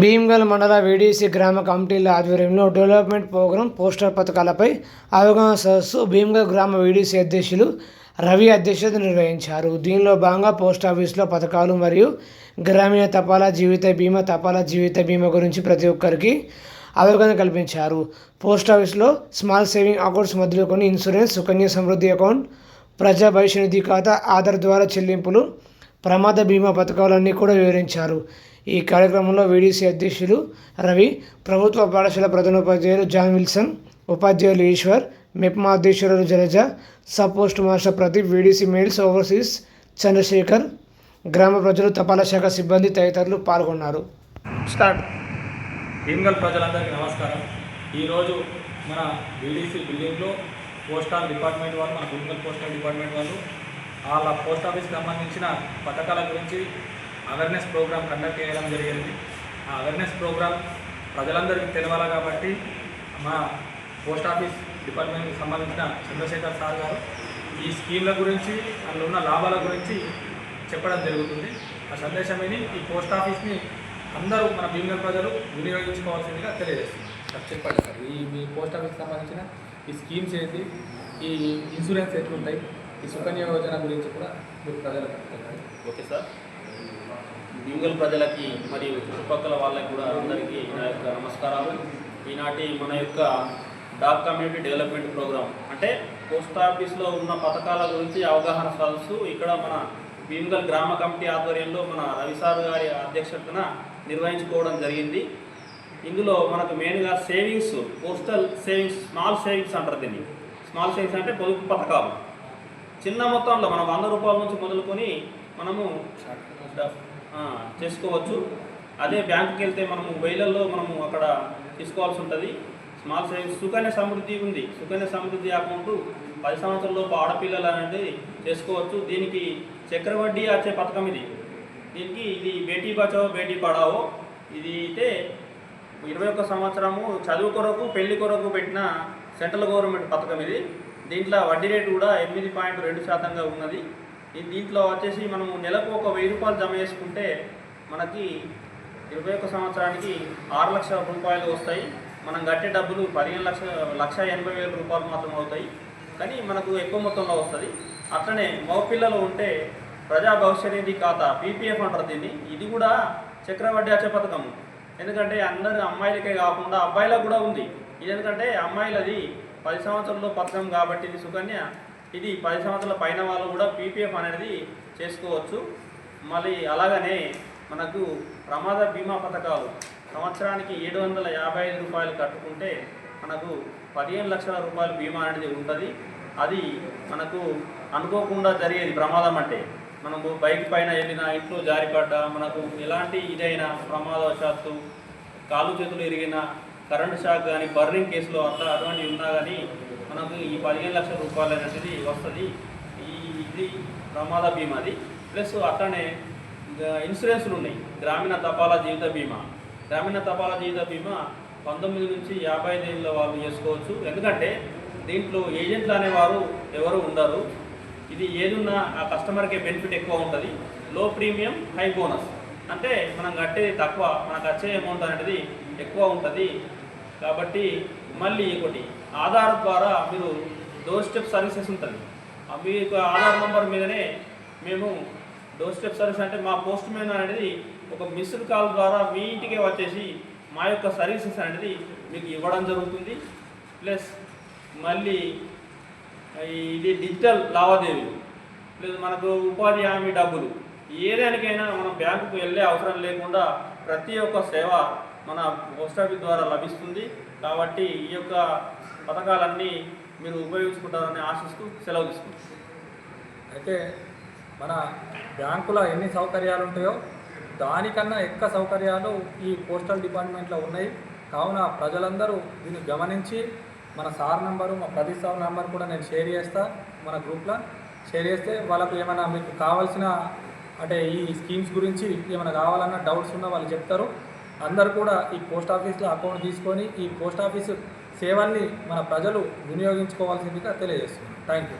భీమ్గల్ మండల వీడీసీ గ్రామ కమిటీల ఆధ్వర్యంలో డెవలప్మెంట్ ప్రోగ్రాం పోస్టర్ పథకాలపై అవగాహన సదస్సు భీమ్గల్ గ్రామ వీడీసీ అధ్యక్షులు రవి అధ్యక్షత నిర్వహించారు. దీనిలో భాగంగా పోస్ట్ ఆఫీస్లో పథకాలు మరియు గ్రామీణ తపాలా జీవిత బీమా తపాలా జీవిత బీమా గురించి ప్రతి ఒక్కరికి అవగాహన కల్పించారు. పోస్ట్ ఆఫీస్లో స్మాల్ సేవింగ్ అకౌంట్స్ మొదలుకొని ఇన్సూరెన్స్ సుకన్య సమృద్ధి అకౌంట్ ప్రజా భవిష్య నిధి ఖాతా ఆధార్ ద్వారా చెల్లింపులు ప్రమాద బీమా పథకాలన్నీ కూడా వివరించారు. ఈ కార్యక్రమంలో వీడీసీ అధ్యక్షులు రవి ప్రభుత్వ పాఠశాల ప్రధానోపాధ్యాయులు జాన్ విల్సన్ ఉపాధ్యాయులు ఈశ్వర్ మెప్మా అధ్యక్షురాలు Jalaja sub post master Pradeep VDC mails overseas Chandrashekar గ్రామ ప్రజలు తపాలా శాఖ సిబ్బంది తదితరులు పాల్గొన్నారు. స్టార్ట్. భీమ్గల్ ప్రజలందరికీ నమస్కారం. ఈరోజు మన వీడీసీ బిల్డింగ్లో పోస్టల్ డిపార్ట్మెంట్ వాళ్ళు మన భీమ్గల్ పోస్టల్ డిపార్ట్మెంట్ వాళ్ళు వాళ్ళ పోస్ట్ ఆఫీస్కి సంబంధించిన పథకాల గురించి అవేర్నెస్ ప్రోగ్రామ్ కండక్ట్ చేయడం జరిగింది. ఆ అవేర్నెస్ ప్రోగ్రామ్ ప్రజలందరికీ తెలవాలి కాబట్టి మా పోస్ట్ ఆఫీస్ డిపార్ట్మెంట్కి సంబంధించిన చంద్రశేఖర్ సార్ గారు ఈ స్కీమ్ల గురించి అందులో ఉన్న లాభాల గురించి చెప్పడం జరుగుతుంది. ఆ సందేశం విని ఈ పోస్ట్ ఆఫీస్ని అందరూ మన భీమగల్ ప్రజలు వినియోగించుకోవాల్సిందిగా తెలియజేస్తుంది సార్ చెప్పండి సార్. ఈ మీ పోస్ట్ ఆఫీస్కి సంబంధించిన ఈ స్కీమ్స్ ఏంటి? ఈ ఇన్సూరెన్స్ ఎట్లుంటాయి? ఈ సుకన్య యోజన గురించి కూడా మీరు ప్రజలకు ఓకే సార్. భీమగల్ ప్రజలకి మరియు చుట్టుపక్కల వాళ్ళకి కూడా అందరికీ నా యొక్క నమస్కారాలు. ఈనాటి మన యొక్క డాక్ కమ్యూనిటీ డెవలప్మెంట్ ప్రోగ్రామ్ అంటే పోస్ట్ ఆఫీస్లో ఉన్న పథకాల గురించి అవగాహన సదస్సు ఇక్కడ మన భీమగల్ గ్రామ కమిటీ ఆధ్వర్యంలో మన రవిసార్ గారి అధ్యక్షతన నిర్వహించుకోవడం జరిగింది. ఇందులో మనకు మెయిన్గా savings postal savings small savings అంటారు దీన్ని. స్మాల్ సేవింగ్స్ అంటే పొదుపు పథకాలు. చిన్న మొత్తంలో మనం వంద రూపాయల నుంచి మొదలుకొని మనము చేసుకోవచ్చు. అదే బ్యాంకుకి వెళ్తే మనము వేలల్లో మనము అక్కడ తీసుకోవాల్సి ఉంటుంది. స్మాల్ సేవింగ్స్ సుకన్య సమృద్ధి ఉంది. సుకన్య సమృద్ధి అకౌంట్ పది సంవత్సరాలలోపు ఆడపిల్లలు అనేది చేసుకోవచ్చు. దీనికి చక్రవడ్డీ వచ్చే పథకం ఇది. దీనికి ఇది బేటీ బచావో బేటీ పడావో ఇది అయితే ఇరవై ఒక్క సంవత్సరము చదువు కొరకు పెళ్ళి కొరకు పెట్టిన సెంట్రల్ గవర్నమెంట్ పథకం ఇది. దీంట్లో వడ్డీ రేటు కూడా ఎనిమిది పాయింట్ రెండు శాతంగా ఉన్నది. ఈ- దీంట్లో వచ్చేసి మనము నెలకు ఒక వెయ్యి రూపాయలు జమ చేసుకుంటే మనకి ఇరవై ఒక్క సంవత్సరానికి ఆరు లక్షల రూపాయలు వస్తాయి. మనం కట్టే డబ్బులు పదిహేను లక్ష లక్ష ఎనభై వేల రూపాయలు మాత్రం అవుతాయి. కానీ మనకు ఎక్కువ మొత్తంలో వస్తుంది. అట్లనే మగపిల్లలు ఉంటే ప్రజా భవిష్య నిధి ఖాతా పీపీఎఫ్ అంటారు దీన్ని. ఇది కూడా చక్రవడ్డీ అచ్చే పథకం ఎందుకంటే అందరు అమ్మాయిలకే కాకుండా అబ్బాయిలకు కూడా ఉంది. ఇది ఎందుకంటే అమ్మాయిలది పది సంవత్సరాల్లో పథకం కాబట్టి ఇది సుకన్య. ఇది పది సంవత్సరాల పైన వాళ్ళు కూడా పీపీఎఫ్ అనేది చేసుకోవచ్చు. మళ్ళీ అలాగనే మనకు ప్రమాద బీమా పథకాలు సంవత్సరానికి ఏడు వందల యాభై ఐదు రూపాయలు కట్టుకుంటే మనకు పదిహేను లక్షల రూపాయల బీమా అనేది ఉంటుంది. అది మనకు అనుకోకుండా జరిగేది ప్రమాదం అంటే. మనము బైక్ పైన వెళ్ళినా ఇంట్లో జారిపడ్డా మనకు ఎలాంటి ఇదైనా ప్రమాదవశాత్తు కాలు చేతులు ఇరిగిన కరెంటు షాక్ కానీ బర్నింగ్ కేసులో అట్లా అటువంటివి ఉన్నా కానీ మనకు ఈ పదిహేను లక్షల రూపాయలు అనేది వస్తుంది. ఈ ఇది ప్రమాద బీమాది ప్లస్ అట్లనే ఇన్సూరెన్స్లు ఉన్నాయి. గ్రామీణ తపాలా జీవిత బీమా. గ్రామీణ తపాలా జీవిత బీమా పంతొమ్మిది నుంచి యాభై ఐదేళ్ళ వాళ్ళు చేసుకోవచ్చు. ఎందుకంటే దీంట్లో ఏజెంట్లు అనేవారు ఎవరు ఉండరు. ఇది ఏదున్నా ఆ కస్టమర్కే బెనిఫిట్ ఎక్కువ ఉంటుంది. లో ప్రీమియం హై బోనస్. అంటే మనం కట్టేది తక్కువ మనకు వచ్చే అమౌంట్ అనేది ఎక్కువ ఉంటుంది. కాబట్టి మళ్ళీ ఒకటి ఆధార్ ద్వారా మీరు డోర్ స్టెప్ సర్వీసెస్ ఉంటుంది ఆ యొక్క ఆధార్ నెంబర్ మీదనే మేము డోర్ స్టెప్ సర్వీస్ అంటే మా పోస్ట్ మ్యాన్ అనేది ఒక మిస్డ్ కాల్ ద్వారా మీ ఇంటికే వచ్చేసి మా యొక్క సర్వీసెస్ అనేది మీకు ఇవ్వడం జరుగుతుంది. ప్లస్ మళ్ళీ ఇది డిజిటల్ లావాదేవీలు ప్లస్ మనకు ఉపాధి హామీ డబ్బులు. ఏదానికైనా మనం బ్యాంకుకు వెళ్ళే అవసరం లేకుండా ప్రతి ఒక్క సేవ మన పోస్ట్ ఆఫీస్ ద్వారా లభిస్తుంది. కాబట్టి ఈ యొక్క పథకాలన్నీ మీరు ఉపయోగించుకుంటారని ఆశిస్తూ సెలవు తీసుకుంటాం అయితే మన బ్యాంకులో ఎన్ని సౌకర్యాలు ఉంటాయో దానికన్నా ఎక్కువ సౌకర్యాలు ఈ పోస్టల్ డిపార్ట్మెంట్లో ఉన్నాయి. కావున ప్రజలందరూ దీన్ని గమనించి మన సార్ నెంబరు మా ప్రతి సార్ నెంబర్ కూడా నేను షేర్ చేస్తాను మన గ్రూప్లో షేర్ చేస్తే వాళ్ళకు ఏమైనా మీకు కావాల్సిన అంటే ఈ స్కీమ్స్ గురించి ఏమైనా కావాలన్నా డౌట్స్ ఉన్నా వాళ్ళు చెప్తారు. అందరు కూడా ఈ పోస్ట్ ఆఫీస్లో అకౌంట్ తీసుకొని ఈ పోస్ట్ ఆఫీస్ సేవల్ని మన ప్రజలు వినియోగించుకోవాల్సిందిగా తెలియజేస్తున్నాను. Thank you